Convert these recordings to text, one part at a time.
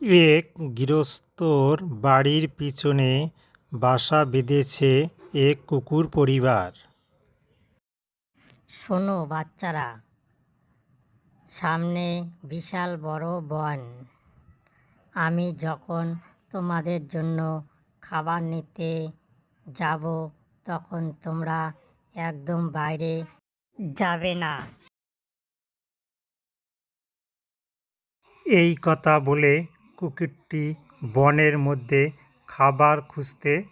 এক গৃহস্থর বাড়ির পিছনে বাসা বেঁধেছে এক কুকুর পরিবার। শোনো বাচ্চারা সামনে বিশাল বড় বন। আমি যখন তোমাদের জন্য খাবার নিতে যাব তখন তোমরা একদম বাইরে যাবে না। এই কথা বলে কুকুরটি বনের মধ্যে খাবার খুঁজতে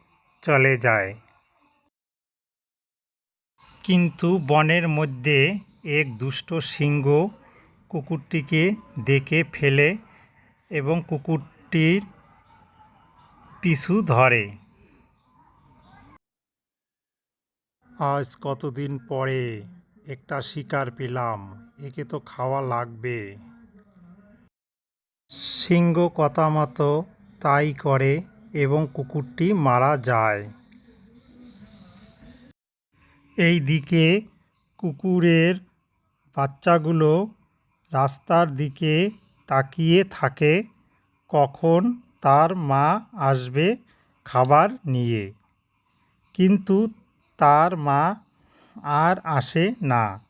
চলে যায়। কিন্তু বনের মধ্যে এক দুষ্ট সিংহ কুকুরটিকে দেখে ফেলে এবং কুকুরটির পিছু ধরে। আজ কতদিন পরে একটা শিকার পেলাম, একে তো খাওয়া লাগবে। সিংহ কথা মতো তাই করে এবং কুকুরটি মারা যায়। এই দিকে কুকুরের বাচ্চাগুলো রাস্তার দিকে তাকিয়ে থাকে, কখন তার মা আসবে খাবার নিয়ে। কিন্তু তার মা আর আসে না।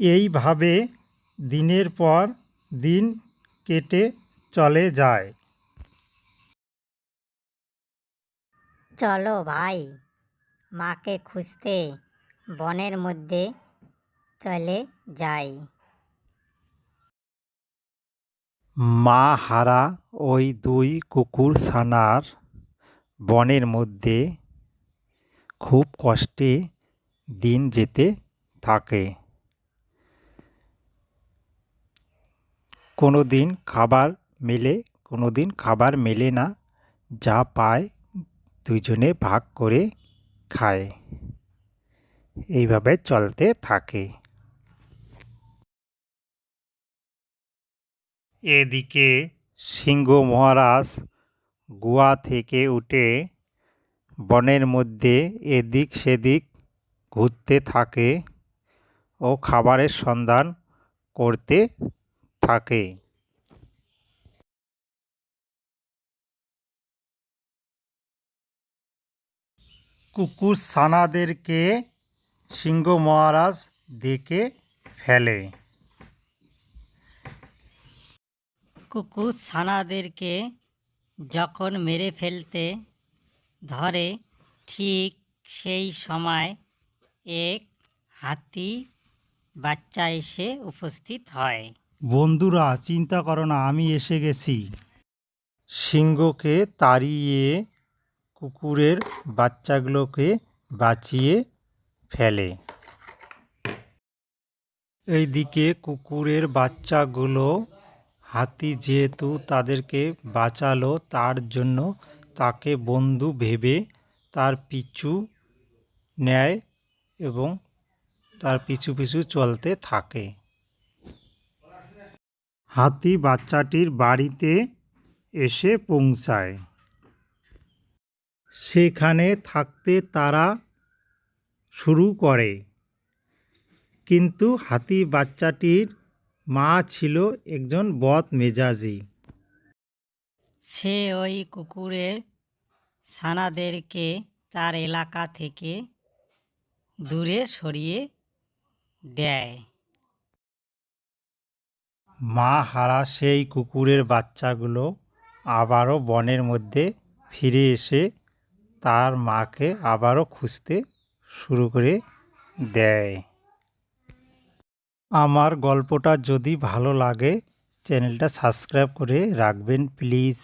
এইভাবে দিনের পর দিন কেটে চলে যায়। চলো ভাই মাকে খুঁজতে বনের মধ্যে চলে যাই। মা হারা ওই দুই কুকুর ছানার বনের মধ্যে খুব কষ্টে দিন যেতে থাকে। কোনো দিন খাবার মেলে কোনো দিন খাবার মেলে না, যা পায় দুজনে ভাগ করে খায়। এইভাবে চলতে থাকে। এদিকে সিংহ মহারাজ গুয়া থেকে উঠে বনের মধ্যে এদিক সেদিক ঘুরতে থাকে ও খাবারের সন্ধান করতে থাকে। কুকুর ছানাদেরকে সিংহ মহারাজ দেখে ফেলে। কুকুর ছানাদেরকে যখন মেরে ফেলতে ধরে, ঠিক সেই সময় এক হাতি বাচ্চা এসে উপস্থিত হয়। বন্ধুরা, চিন্তা করো না, আমি এসে গেছি। সিংহকে তাড়িয়ে কুকুরের বাচ্চাগুলোকে বাঁচিয়ে ফেলে। এইদিকে কুকুরের বাচ্চাগুলো হাতি যেহেতু তাদেরকে বাঁচালো, তার জন্য তাকে বন্ধু ভেবে তার পিছু নেয় এবং তার পিছু পিছু চলতে থাকে। হাতি বাচ্চাটির বাড়িতে এসে পৌঁছায়। সেখানে থাকতে তারা শুরু করে। কিন্তু হাতি বাচ্চাটির মা ছিল একজন বদ মেজাজি। সে ওই কুকুরের ছানাদেরকে তার এলাকা থেকে দূরে সরিয়ে দেয়। মা হারা সেই কুকুরের বাচ্চাগুলো আবারও বনের মধ্যে ফিরে এসে তার মাকে আবারও খুঁজতে শুরু করে দেয়। আমার গল্পটা যদি ভালো লাগে, চ্যানেলটা সাবস্ক্রাইব করে রাখবেন, প্লিজ।